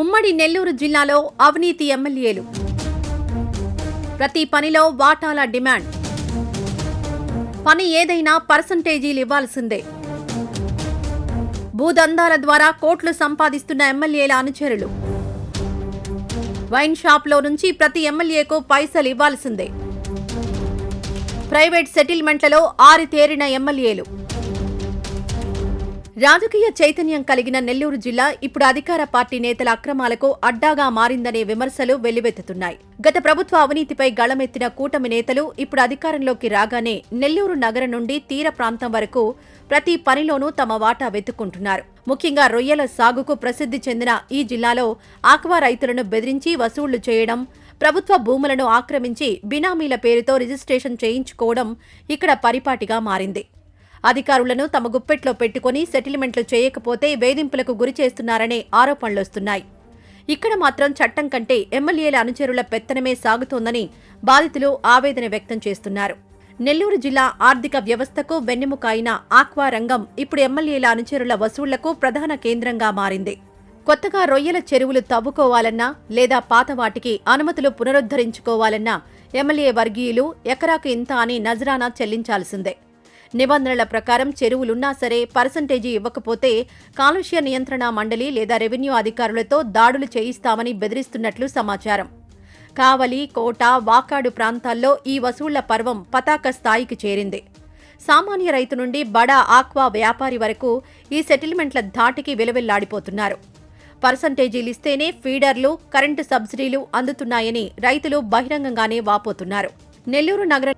ఉమ్మడి నెల్లూరు జిల్లాలో అవినీతి ఎమ్మెల్యేలు. ప్రతి పనిలో వాటాల డిమాండ్. పని ఏదైనా పర్సంటేజీలు ఇవ్వాల్సిందే. భూదందాల ద్వారా కోట్లు సంపాదిస్తున్న ఎమ్మెల్యేల అనుచరులు. వైన్ షాప్లో నుంచి ప్రతి ఎమ్మెల్యేకు పైసలు ఇవ్వాల్సిందే. ప్రైవేట్ సెటిల్మెంట్లలో ఆరితేరిన ఎమ్మెల్యేలు. రాజకీయ చైతన్యం కలిగిన నెల్లూరు జిల్లా ఇప్పుడు అధికార పార్టీ నేతల అక్రమాలకు అడ్డాగా మారిందనే విమర్శలు వెల్లువెత్తుతున్నాయి. గత ప్రభుత్వ అవినీతిపై గళమెత్తిన కూటమి నేతలు ఇప్పుడు అధికారంలోకి రాగానే నెల్లూరు నగరం నుండి తీర ప్రాంతం వరకు ప్రతి పనిలోనూ తమ వాటా వెతుక్కుంటున్నారు. ముఖ్యంగా రొయ్యల సాగుకు ప్రసిద్ధి చెందిన ఈ జిల్లాలో ఆక్వా రైతులను బెదిరించి వసూళ్ళు చేయడం ప్రభుత్వ భూములను ఆక్రమించి బినామీల పేరుతో రిజిస్ట్రేషన్ చేయించుకోవడం ఇక్కడ పరిపాటిగా మారింది. అధికారులను తమ గుప్పెట్లో పెట్టుకుని సెటిల్మెంట్లు చేయకపోతే వేధింపులకు గురి చేస్తున్నారనే ఆరోపణలొస్తున్నాయి ఇక్కడ మాత్రం చట్టం కంటే ఎమ్మెల్యేల అనుచరుల పెత్తనమే సాగుతోందని బాధితులు ఆవేదన వ్యక్తం చేస్తున్నారు. నెల్లూరు జిల్లా ఆర్థిక వ్యవస్థకు వెన్నెముక అయిన ఆక్వా రంగం ఇప్పుడు ఎమ్మెల్యేల అనుచరుల వసూళ్ళకు ప్రధాన కేంద్రంగా మారింది. కొత్తగా రొయ్యల చెరువులు తవ్వుకోవాలన్నా లేదా పాత వాటికి అనుమతులు పునరుద్ధరించుకోవాలన్నా ఎమ్మెల్యే వర్గీయులు ఎకరాకు ఇంత అని నజరానా చెల్లించాల్సిందే. నిబంధనల ప్రకారం చెరువులున్నా సరే పర్సంటేజీ ఇవ్వకపోతే కాలుష్య నియంత్రణ మండలి లేదా రెవెన్యూ అధికారులతో దాడులు చేయిస్తామని బెదిరిస్తున్నట్లు సమాచారం. కావలి కోట వాకాడు ప్రాంతాల్లో ఈ వసూళ్ళ పర్వం పతాక స్థాయికి చేరింది. సామాన్య రైతు నుండి బడా ఆక్వా వ్యాపారి వరకు ఈ సెటిల్మెంట్ల ధాటికి విలువెల్లాడిపోతున్నారు. పర్సంటేజీలిస్తేనే ఫీడర్లు కరెంటు సబ్సిడీలు అందుతున్నాయని రైతులు బహిరంగంగానే వాపోతున్నారు. నెల్లూరు నగరం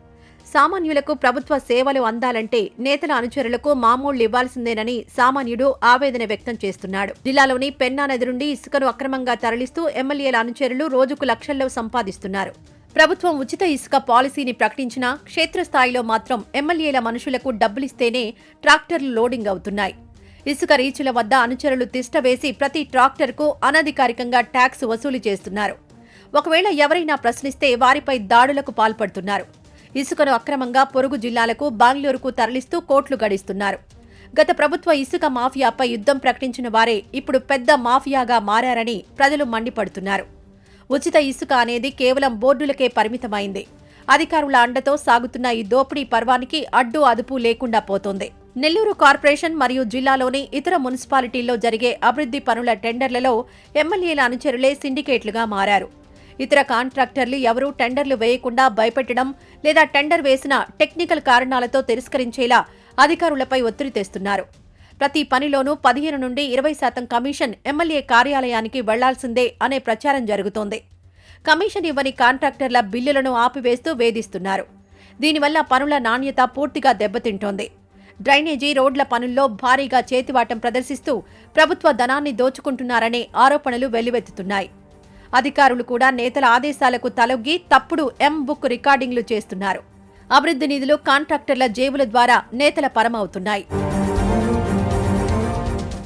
సామాన్యులకు ప్రభుత్వ సేవలు అందాలంటే నేతల అనుచరులకు మామూళ్ళు ఇవ్వాల్సిందేనని సామాన్యుడు ఆవేదన వ్యక్తం చేస్తున్నాడు. జిల్లాలోని పెన్నా నది నుండి ఇసుకను అక్రమంగా తరలిస్తూ ఎమ్మెల్యేల అనుచరులు రోజుకు లక్షల్లో సంపాదిస్తున్నారు. ప్రభుత్వం ఉచిత ఇసుక పాలసీని ప్రకటించినా క్షేత్రస్థాయిలో మాత్రం ఎమ్మెల్యేల మనుషులకు డబ్బులిస్తేనే ట్రాక్టర్లు లోడింగ్ అవుతున్నాయి. ఇసుక రీచుల వద్ద అనుచరులు తిష్టవేసి ప్రతి ట్రాక్టర్కు అనధికారికంగా ట్యాక్స్ వసూలు చేస్తున్నారు. ఒకవేళ ఎవరైనా ప్రశ్నిస్తే వారిపై దాడులకు పాల్పడుతున్నారు. ఇసుకను అక్రమంగా పొరుగు జిల్లాలకు బెంగళూరుకు తరలిస్తూ కోట్లు గడిస్తున్నారు. గత ప్రభుత్వ ఇసుక మాఫియాపై యుద్ధం ప్రకటించిన వారే ఇప్పుడు పెద్ద మాఫియాగా మారారని ప్రజలు మండిపడుతున్నారు. ఉచిత ఇసుక అనేది కేవలం బోర్డులకే పరిమితమైంది. అధికారుల అండతో సాగుతున్న ఈ దోపిడీ పర్వానికి అడ్డు అదుపు లేకుండా పోతోంది. నెల్లూరు కార్పొరేషన్ మరియు జిల్లాలోని ఇతర మున్సిపాలిటీల్లో జరిగే అభివృద్ధి పనుల టెండర్లలో ఎమ్మెల్యేల అనుచరులే సిండికేట్లుగా మారారు. ఇతర కాంట్రాక్టర్లు ఎవరూ టెండర్లు వేయకుండా భయపెట్టడం లేదా టెండర్ వేసిన టెక్నికల్ కారణాలతో తిరస్కరించేలా అధికారులపై ఒత్తిడి తెస్తున్నారు. ప్రతి పనిలోనూ పదిహేను నుండి ఇరవై శాతం కమిషన్ ఎమ్మెల్యే కార్యాలయానికి వెళ్ళాల్సిందే అనే ప్రచారం జరుగుతోంది. కమిషన్ ఇవ్వని కాంట్రాక్టర్ల బిల్లులను ఆపివేస్తూ వేధిస్తున్నారు. దీనివల్ల పనుల నాణ్యత పూర్తిగా దెబ్బతింటోంది. డ్రైనేజీ రోడ్ల పనుల్లో భారీగా చేతివాటం ప్రదర్శిస్తూ ప్రభుత్వ ధనాన్ని దోచుకుంటున్నారనే ఆరోపణలు వెల్లువెత్తుతున్నాయి. అధికారులు కూడా నేతల ఆదేశాలకు తలొగ్గి తప్పుడు ఎం బుక్ రికార్డింగ్లు చేస్తున్నారు. అభివృద్ధి నిధులు కాంట్రాక్టర్ల జేబుల ద్వారా నేతల పరమవుతున్నాయి.